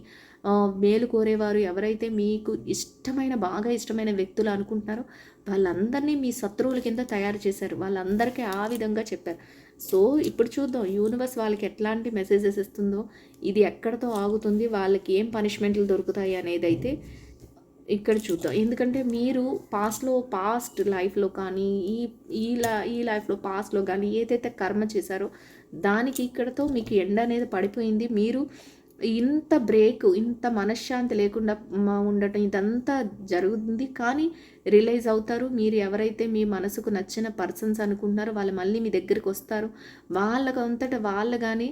మేలు కోరేవారు ఎవరైతే మీకు ఇష్టమైన బాగా ఇష్టమైన వ్యక్తులు అనుకుంటున్నారో వాళ్ళందరినీ మీ శత్రువుల కింద తయారు చేశారు. వాళ్ళందరికీ ఆ విధంగా చెప్పారు. సో ఇప్పుడు చూద్దాం యూనివర్స్ వాళ్ళకి ఎట్లాంటి మెసేజెస్ ఇస్తుందో ఇది ఎక్కడితో ఆగుతుంది వాళ్ళకి ఏం పనిష్మెంట్లు దొరుకుతాయి అనేది అయితే ఇక్కడ చూద్దాం. ఎందుకంటే మీరు పాస్ట్లో పాస్ట్ లైఫ్లో కానీ ఈ ఈ లా ఈ లైఫ్లో పాస్ట్లో కానీ ఏదైతే కర్మ చేశారో దానికి ఇక్కడతో మీకు ఎండ అనేది పడిపోయింది. మీరు ఇంత బ్రేక్ ఇంత మనశ్శాంతి లేకుండా ఉండటం ఇదంతా జరుగుతుంది. కానీ రిలైజ్ అవుతారు. మీరు ఎవరైతే మీ మనసుకు నచ్చిన పర్సన్స్ అనుకుంటున్నారో వాళ్ళు మళ్ళీ మీ దగ్గరికి వస్తారు. వాళ్ళకు అంతటా వాళ్ళు కానీ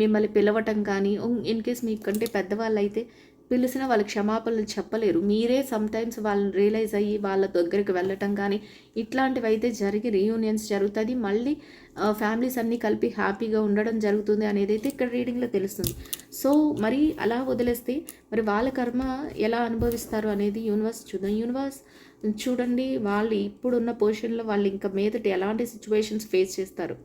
మిమ్మల్ని పిలవటం కానీ ఇన్ కేస్ మీకంటే పెద్దవాళ్ళు అయితే పిలిచిన వాళ్ళ క్షమాపణలు చెప్పలేరు. మీరే సమ్టైమ్స్ వాళ్ళని రియలైజ్ అయ్యి వాళ్ళ దగ్గరికి వెళ్ళటం కానీ ఇట్లాంటివి అయితే జరిగి రీయూనియన్స్ జరుగుతుంది. మళ్ళీ ఫ్యామిలీస్ అన్నీ కలిపి హ్యాపీగా ఉండడం జరుగుతుంది అనేది అయితే ఇక్కడ రీడింగ్లో తెలుస్తుంది. సో మరి అలా వదిలేస్తే మరి వాళ్ళ కర్మ ఎలా అనుభవిస్తారు అనేది యూనివర్స్ చూద్దాం. యూనివర్స్ చూడండి వాళ్ళు ఇప్పుడున్న పొజిషన్లో వాళ్ళు ఇంకా మీదట ఎలాంటి సిచ్యువేషన్స్ ఫేస్ చేస్తారు?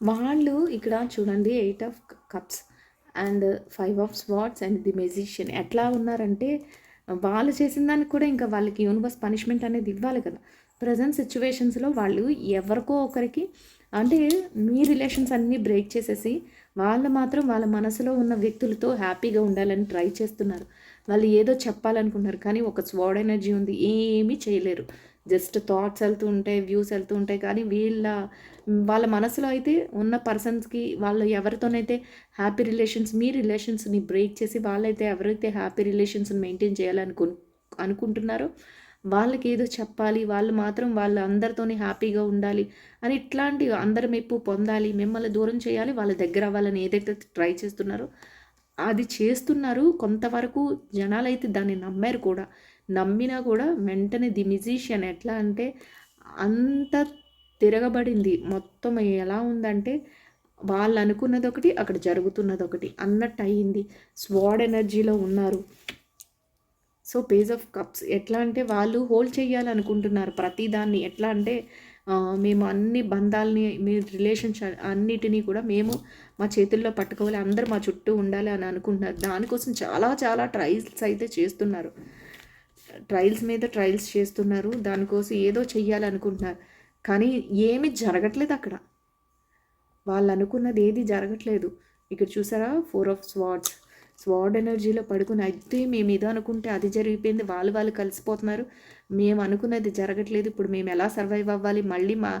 వాళ్ళు ఇక్కడ చూడండి eight of cups and five of swords and the magician. ఎట్లా ఉన్నారంటే వాళ్ళు చేసిన దానికి కూడా ఇంకా వాళ్ళకి యూనివర్స్ పనిష్మెంట్ అనేది ఇవ్వాలి కదా. ప్రజెంట్ సిచ్యువేషన్స్లో వాళ్ళు ఎవరికో ఒకరికి అంటే మీ రిలేషన్స్ అన్నీ బ్రేక్ చేసేసి వాళ్ళు మాత్రం వాళ్ళ మనసులో ఉన్న వ్యక్తులతో హ్యాపీగా ఉండాలని ట్రై చేస్తున్నారు. వాళ్ళు ఏదో చెప్పాలనుకుంటున్నారు కానీ ఒక స్వాడ్ ఎనర్జీ ఉంది ఏమీ చేయలేరు. జస్ట్ థాట్స్ వెళ్తూ ఉంటాయి వ్యూస్ వెళ్తూ ఉంటాయి కానీ వీళ్ళ వాళ్ళ మనసులో అయితే ఉన్న పర్సన్స్కి వాళ్ళు ఎవరితోనైతే హ్యాపీ రిలేషన్స్ మీ రిలేషన్స్ని బ్రేక్ చేసి వాళ్ళైతే ఎవరైతే హ్యాపీ రిలేషన్స్ని మెయింటైన్ చేయాలనుకు అనుకుంటున్నారో వాళ్ళకి ఏదో చెప్పాలి వాళ్ళు మాత్రం వాళ్ళ అందరితోనే హ్యాపీగా ఉండాలి అని ఇట్లాంటి అందరి మెప్పు పొందాలి మిమ్మల్ని దూరం చేయాలి వాళ్ళ దగ్గర అవ్వాలని ఏదైతే ట్రై చేస్తున్నారో అది చేస్తున్నారు. కొంతవరకు జనాలైతే దాన్ని నమ్మారు కూడా. నమ్మినా కూడా వెంటనే ది మ్యూజిషియన్ ఎట్లా అంటే అంత తిరగబడింది. మొత్తం ఎలా ఉందంటే వాళ్ళు అనుకున్నది ఒకటి అక్కడ జరుగుతున్నది ఒకటి అన్నట్టు అయ్యింది స్వాడ్ ఎనర్జీలో ఉన్నారు. సో పేజ్ ఆఫ్ కప్స్ ఎట్లా అంటే వాళ్ళు హోల్డ్ చేయాలనుకుంటున్నారు ప్రతిదాన్ని. ఎట్లా అంటే మేము అన్ని బంధాలని మీ రిలేషన్ అన్నిటినీ కూడా మేము మా చేతుల్లో పట్టుకోవాలి అందరూ మా చుట్టూ ఉండాలి అని అనుకుంటున్నారు. దానికోసం చాలా చాలా ట్రయల్స్ అయితే చేస్తున్నారు. ట్రయల్స్ మీద ట్రయల్స్ చేస్తున్నారు. దానికోసం ఏదో చెయ్యాలనుకుంటున్నారు కానీ ఏమీ జరగట్లేదు అక్కడ. వాళ్ళు అనుకున్నది ఏది జరగట్లేదు. ఇక్కడ చూసారా? ఫోర్ ఆఫ్ స్వాడ్స్ స్వాడ్ ఎనర్జీలో పడుకుని అయితే మేము ఇది అనుకుంటే అది జరిగిపోయింది. వాళ్ళు వాళ్ళు కలిసిపోతున్నారు. మేము అనుకున్నది జరగట్లేదు. ఇప్పుడు మేము ఎలా సర్వైవ్ అవ్వాలి? మళ్ళీ మా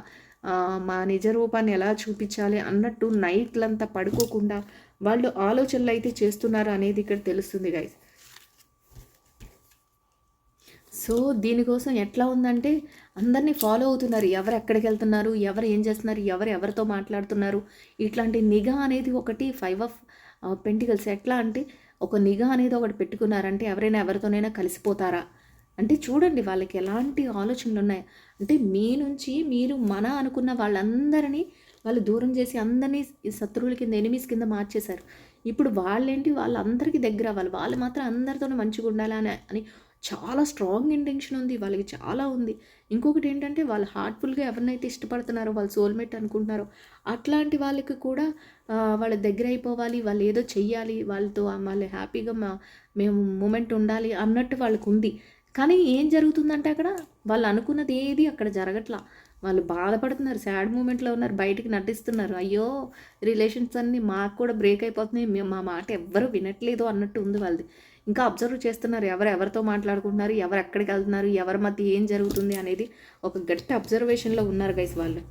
మా నిజ రూపాన్ని ఎలా చూపించాలి అన్నట్టు నైట్లంతా పడుకోకుండా వాళ్ళు ఆలోచనలు అయితే చేస్తున్నారు అనేది ఇక్కడ తెలుస్తుంది గైస్ సో దీనికోసం ఎట్లా ఉందంటే అందరినీ ఫాలో అవుతున్నారు. ఎవరు ఎక్కడికి వెళ్తున్నారు? ఎవరు ఏం చేస్తున్నారు? ఎవరు ఎవరితో మాట్లాడుతున్నారు? ఇట్లాంటి నిఘా అనేది ఒకటి ఫైవ్ ఆఫ్ పెంటికల్స్ ఎట్లా అంటే ఒక నిఘా అనేది ఒకటి పెట్టుకున్నారంటే ఎవరైనా ఎవరితోనైనా కలిసిపోతారా? అంటే చూడండి వాళ్ళకి ఎలాంటి ఆలోచనలు ఉన్నాయి అంటే మీ నుంచి మీరు మన అనుకున్న వాళ్ళందరినీ వాళ్ళు దూరం చేసి అందరినీ శత్రువుల కింద ఎనిమిస్ కింద మార్చేశారు. ఇప్పుడు వాళ్ళేంటి? వాళ్ళందరికీ దగ్గర అవ్వాలి. వాళ్ళు మాత్రం అందరితోనే మంచిగా ఉండాలి అని అని చాలా స్ట్రాంగ్ ఇంటెన్షన్ ఉంది. వాళ్ళకి చాలా ఉంది. ఇంకొకటి ఏంటంటే వాళ్ళు హార్ట్ఫుల్గా ఎవరినైతే ఇష్టపడుతున్నారో వాళ్ళు సోల్మేట్ అనుకుంటున్నారో అట్లాంటి వాళ్ళకి కూడా వాళ్ళ దగ్గర అయిపోవాలి. వాళ్ళు ఏదో చెయ్యాలి. వాళ్ళతో వాళ్ళు హ్యాపీగా మా మేము మూమెంట్ ఉండాలి అన్నట్టు వాళ్ళకు ఉంది. కానీ ఏం జరుగుతుందంటే అక్కడ వాళ్ళు అనుకున్నది ఏది అక్కడ జరగట్లా. వాళ్ళు బాధపడుతున్నారు సాడ్ మూమెంట్లో ఉన్నారు బయటికి నటిస్తున్నారు. అయ్యో రిలేషన్స్ అన్నీ మాకు కూడా బ్రేక్ అయిపోతున్నాయి. మేము మా మాట ఎవ్వరు వినట్లేదు అన్నట్టు ఉంది వాళ్ళది. ఇంకా అబ్జర్వ్ చేస్తున్నారు ఎవరు ఎవరితో మాట్లాడుకుంటున్నారు ఎవరు ఎక్కడికి వెళ్తున్నారు ఎవరి మధ్య ఏం జరుగుతుంది అనేది ఒక గట్టి అబ్జర్వేషన్లో ఉన్నారు గైస్ వాళ్ళు.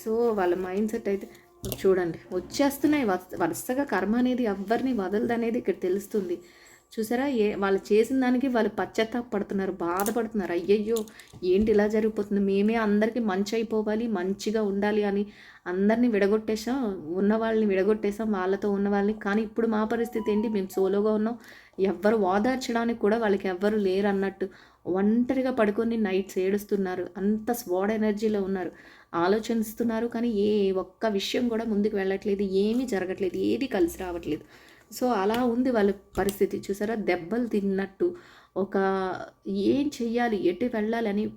సో వాళ్ళ మైండ్ సెట్ అయితే చూడండి. వచ్చేస్తున్నాయి వరుసగా కర్మ అనేది ఎవరిని వదలదనేది ఇక్కడ తెలుస్తుంది. చూసారా? ఏ వాళ్ళు చేసిన దానికి వాళ్ళు పశ్చాత్తాపడుతున్నారు బాధపడుతున్నారు. అయ్యయ్యో ఏంటి ఇలా జరిగిపోతుంది? మేమే అందరికీ మంచి అయిపోవాలి మంచిగా ఉండాలి అని అందరినీ విడగొట్టేసాం ఉన్న వాళ్ళని విడగొట్టేసాం వాళ్ళతో ఉన్న వాళ్ళని కానీ ఇప్పుడు మా పరిస్థితి ఏంటి? మేము సోలోగా ఉన్నాం. ఎవ్వరు ఓదార్చడానికి కూడా వాళ్ళకి ఎవ్వరు లేరు అన్నట్టు ఒంటరిగా పడుకొని నైట్స్ ఏడుస్తున్నారు. అంత స్వాడ్ ఎనర్జీలో ఉన్నారు. ఆలోచిస్తున్నారు కానీ ఏ ఒక్క విషయం కూడా ముందుకు వెళ్ళట్లేదు ఏమీ జరగట్లేదు ఏది కలిసి రావట్లేదు. సో అలా ఉంది వాళ్ళ పరిస్థితి. చూసారా? దెబ్బలు తిన్నట్టు. ఒక ఏం చెయ్యాలి? ఎటు వెళ్ళాలని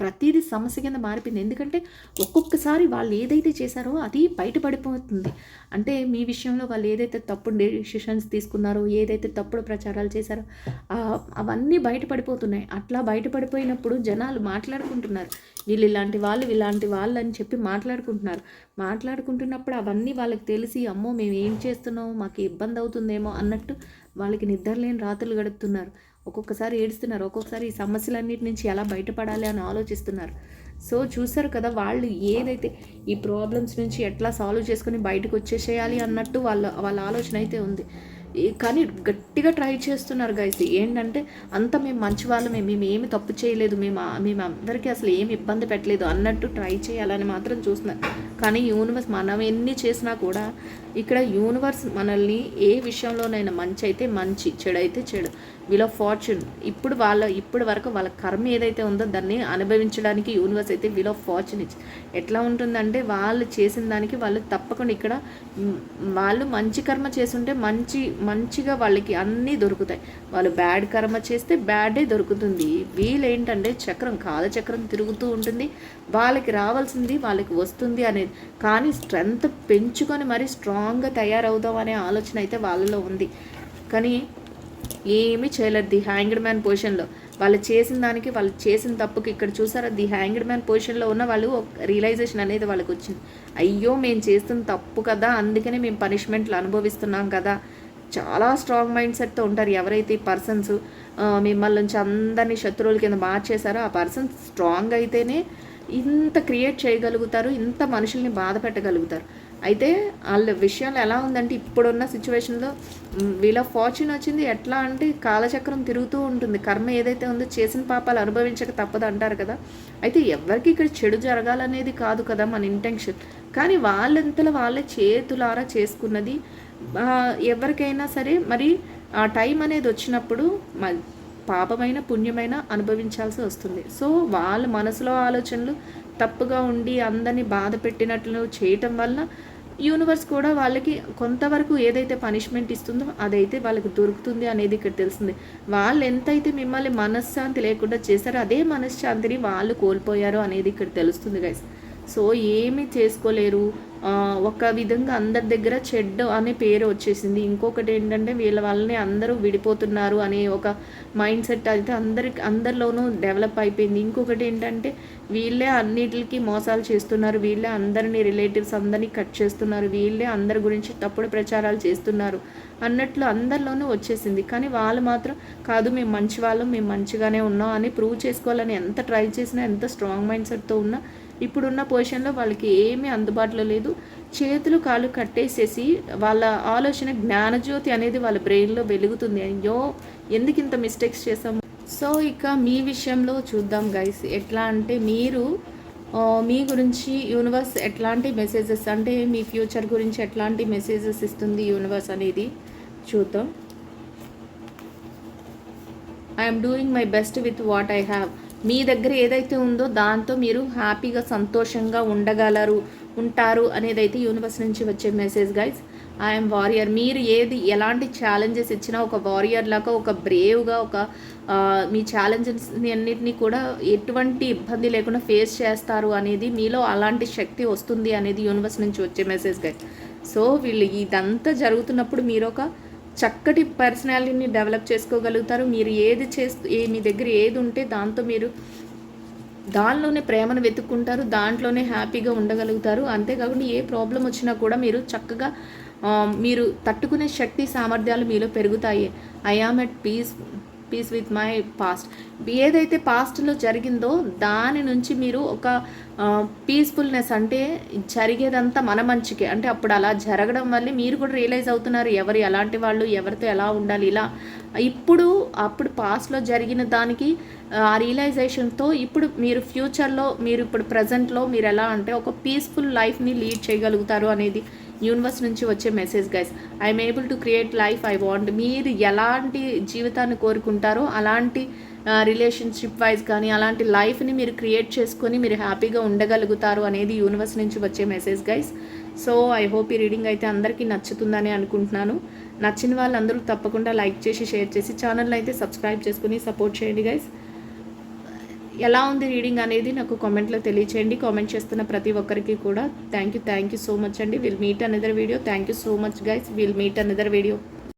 ప్రతిదీ సమస్య కింద మారిపోయింది. ఎందుకంటే ఒక్కొక్కసారి వాళ్ళు ఏదైతే చేశారో అది బయటపడిపోతుంది. అంటే మీ విషయంలో వాళ్ళు ఏదైతే తప్పుడు డెసిషన్స్ తీసుకున్నారో ఏదైతే తప్పుడు ప్రచారాలు చేశారో అవన్నీ బయటపడిపోతున్నాయి. అట్లా బయటపడిపోయినప్పుడు జనాలు మాట్లాడుకుంటున్నారు. వీళ్ళు ఇలాంటి వాళ్ళు ఇలాంటి వాళ్ళు అని చెప్పి మాట్లాడుకుంటున్నారు. మాట్లాడుకుంటున్నప్పుడు అవన్నీ వాళ్ళకి తెలిసి అమ్మో మేము ఏం చేస్తున్నామో మాకు ఇబ్బంది అవుతుందేమో అన్నట్టు వాళ్ళకి నిద్రలేని రాత్రులు గడుపుతున్నారు. ఒక్కొక్కసారి ఏడుస్తున్నారు. ఒక్కొక్కసారి ఈ సమస్యలన్నిటి నుంచి ఎలా బయటపడాలి అని ఆలోచిస్తున్నారు. సో చూసారు కదా వాళ్ళు ఏదైతే ఈ ప్రాబ్లమ్స్ నుంచి ఎట్లా సాల్వ్ చేసుకుని బయటకు వచ్చేసేయాలి అన్నట్టు వాళ్ళ వాళ్ళ ఆలోచన అయితే ఉంది. కానీ గట్టిగా ట్రై చేస్తున్నారు గైస్ ఏంటంటే అంత మేము మంచి వాళ్ళమే. మేము ఏమి తప్పు చేయలేదు. మేము మేము అందరికీ అసలు ఏమి ఇబ్బంది పెట్టలేదు అన్నట్టు ట్రై చేయాలని మాత్రం చూస్తున్నారు. కానీ యూనివర్స్ మనం ఎన్ని చేసినా కూడా ఇక్కడ యూనివర్స్ మనల్ని ఏ విషయంలోనైనా మంచి అయితే మంచి చెడు అయితే చెడు. వీల్ ఫార్చ్యూన్ ఇప్పుడు వాళ్ళ ఇప్పటి వరకు వాళ్ళ కర్మ ఏదైతే ఉందో దాన్ని అనుభవించడానికి యూనివర్స్ అయితే వీల్ ఆఫ్ ఫార్చ్యూన్ ఇచ్చి ఎట్లా ఉంటుందంటే వాళ్ళు చేసిన దానికి వాళ్ళు తప్పకుండా ఇక్కడ వాళ్ళు మంచి కర్మ చేస్తుంటే మంచి మంచిగా వాళ్ళకి అన్నీ దొరుకుతాయి. వాళ్ళు బ్యాడ్ కర్మ చేస్తే బ్యాడే దొరుకుతుంది. వీళ్ళు ఏంటంటే చక్రం కాలచక్రం తిరుగుతూ ఉంటుంది. వాళ్ళకి రావాల్సింది వాళ్ళకి వస్తుంది అనేది కానీ స్ట్రెంగ్త్ పెంచుకొని మరీ స్ట్రాంగ్గా తయారవుదాం అనే ఆలోచన అయితే వాళ్ళలో ఉంది. కానీ ఏమీ చేయలేదు. ది హ్యాంగ్డ్ మ్యాన్ పొజిషన్లో. వాళ్ళు చేసిన దానికి వాళ్ళు చేసిన తప్పుకి ఇక్కడ చూసారా? ది హ్యాంగ్డ్ మ్యాన్ పొజిషన్లో ఉన్న వాళ్ళు రియలైజేషన్ అనేది వాళ్ళకి వచ్చింది. అయ్యో మేము చేస్తున్న తప్పు కదా అందుకనే మేము పనిష్మెంట్లు అనుభవిస్తున్నాం కదా. చాలా స్ట్రాంగ్ మైండ్ సెట్తో ఉంటారు ఎవరైతే ఈ పర్సన్స్. మిమ్మల్ని నుంచి అందరినీ శత్రువుల కింద మార్చేశారో ఆ పర్సన్ స్ట్రాంగ్ అయితేనే ఇంత క్రియేట్ చేయగలుగుతారు ఇంత మనుషుల్ని బాధ పెట్టగలుగుతారు. అయితే వాళ్ళ విషయాలు ఎలా ఉందంటే ఇప్పుడున్న సిచ్యువేషన్లో వీళ్ళ ఫార్చ్యూన్ వచ్చింది. ఎట్లా అంటే కాలచక్రం తిరుగుతూ ఉంటుంది. కర్మ ఏదైతే ఉందో చేసిన పాపాలు అనుభవించక తప్పదు అంటారు కదా. అయితే ఎవరికి ఇక్కడ చెడు జరగాలనేది కాదు కదా మన ఇంటెన్షన్ కానీ వాళ్ళంతలో వాళ్ళే చేతులారా చేసుకున్నది ఎవరికైనా సరే మరి ఆ టైం అనేది వచ్చినప్పుడు పాపమైన పుణ్యమైన అనుభవించాల్సి వస్తుంది. సో వాళ్ళ మనసులో ఆలోచనలు తప్పుగా ఉండి అందరినీ బాధ పెట్టినట్లు చేయటం వల్ల యూనివర్స్ కూడా వాళ్ళకి కొంతవరకు ఏదైతే పనిష్మెంట్ ఇస్తుందో అదైతే వాళ్ళకి దొరుకుతుంది అనేది ఇక్కడ తెలిసింది వాళ్ళు ఎంతైతే మిమ్మల్ని మనశ్శాంతి లేకుండా చేశారో అదే మనశ్శాంతిని వాళ్ళు కోల్పోయారో అనేది ఇక్కడ తెలుస్తుంది గైస్ సో ఏమీ చేసుకోలేరు. ఒక విధంగా అందరి దగ్గర చెడ్డ అనే పేరు వచ్చేసింది. ఇంకొకటి ఏంటంటే వీళ్ళ వల్లనే అందరూ విడిపోతున్నారు అనే ఒక మైండ్ సెట్ అయితే అందరికి అందరిలోనూ డెవలప్ అయిపోయింది. ఇంకొకటి ఏంటంటే వీళ్ళే అన్నిటికి మోసాలు చేస్తున్నారు. వీళ్ళే అందరినీ రిలేటివ్స్ అందరినీ కట్ చేస్తున్నారు. వీళ్ళే అందరి గురించి తప్పుడు ప్రచారాలు చేస్తున్నారు అన్నట్లు అందరిలోనూ వచ్చేసింది. కానీ వాళ్ళు మాత్రం కాదు మేము మంచి వాళ్ళం మేము మంచిగానే ఉన్నాం అని ప్రూవ్ చేసుకోవాలని ఎంత ట్రై చేసినా ఎంత స్ట్రాంగ్ మైండ్ సెట్తో ఉన్నా ఇప్పుడున్న పొజిషన్లో వాళ్ళకి ఏమీ అందుబాటులో లేదు. చేతులు కాళ్ళు కట్టేసేసి వాళ్ళ ఆలోచన జ్ఞానజ్యోతి అనేది వాళ్ళ బ్రెయిన్లో వెలుగుతుంది. అయ్యో ఎందుకు ఇంత మిస్టేక్స్ చేసాము సో ఇక మీ విషయంలో చూద్దాం గైస్. ఎట్లా అంటే మీరు మీ గురించి యూనివర్స్ ఎట్లాంటి మెసేజెస్ అంటే మీ ఫ్యూచర్ గురించి ఎట్లాంటి మెసేజెస్ ఇస్తుంది యూనివర్స్ అనేది చూద్దాం. I'm doing my best with what I have మీ దగ్గర ఏదైతే ఉందో దాంతో మీరు హ్యాపీగా సంతోషంగా ఉండగలరు ఉంటారు అనేది అయితే యూనివర్స్ నుంచి వచ్చే మెసేజ్ గైస్ ఐఎమ్ వారియర్ మీరు ఏది ఎలాంటి ఛాలెంజెస్ ఇచ్చినా ఒక వారియర్ లాగా ఒక బ్రేవ్గా ఒక మీ ఛాలెంజెస్ అన్నిటినీ కూడా ఎటువంటి ఇబ్బంది లేకుండా ఫేస్ చేస్తారు అనేది మీలో అలాంటి శక్తి వస్తుంది అనేది యూనివర్స్ నుంచి వచ్చే మెసేజ్ గైస్ సో వీళ్ళు ఇదంతా జరుగుతున్నప్పుడు మీరు ఒక చక్కటి పర్సనాలిటీని డెవలప్ చేసుకోగలుగుతారు. మీరు ఏది చేస్తూ మీ దగ్గర ఏది ఉంటే దాంతో మీరు దానిలోనే ప్రేమను వెతుక్కుంటారు. దాంట్లోనే హ్యాపీగా ఉండగలుగుతారు. అంతేకాకుండా ఏ ప్రాబ్లం వచ్చినా కూడా మీరు చక్కగా మీరు తట్టుకునే శక్తి సామర్థ్యాలు మీలో పెరుగుతాయి. I am at peace peace with my past ఏదైతే పాస్ట్లో జరిగిందో దాని నుంచి మీరు ఒక పీస్ఫుల్నెస్ అంటే జరిగేదంతా మన మంచికే. అంటే అప్పుడు అలా జరగడం వల్ల మీరు కూడా రియలైజ్ అవుతున్నారు ఎవరు ఎలాంటి వాళ్ళు ఎవరితో ఎలా ఉండాలి ఇలా. ఇప్పుడు అప్పుడు పాస్ట్లో జరిగిన దానికి ఆ రియలైజేషన్తో ఇప్పుడు మీరు ఫ్యూచర్లో మీరు ఇప్పుడు ప్రజెంట్లో మీరు ఎలా అంటే ఒక పీస్ఫుల్ లైఫ్ని లీడ్ చేయగలుగుతారు అనేది యూనివర్స్ నుంచి వచ్చే message guys I'm able to create life I want మీరు ఎలాంటి జీవితాన్ని కోరుకుంటారో అలాంటి రిలేషన్షిప్ వైజ్ కానీ అలాంటి లైఫ్ని మీరు క్రియేట్ చేసుకొని మీరు హ్యాపీగా ఉండగలుగుతారు అనేది యూనివర్స్ నుంచి వచ్చే message guys so I hope ఈ రీడింగ్ అయితే అందరికీ నచ్చుతుందని అనుకుంటున్నాను. నచ్చిన వాళ్ళందరూ తప్పకుండా లైక్ చేసి షేర్ చేసి ఛానల్ అయితే సబ్స్క్రైబ్ చేసుకుని సపోర్ట్ చేయండి గైస్ ఎలా ఉంది రీడింగ్ అనేది నాకు కామెంట్లో తెలియచేయండి. కామెంట్ చేస్తున్న ప్రతి ఒక్కరికి కూడా thank you thank you so much అండి. Will meet another video thank you so much guys will meet another video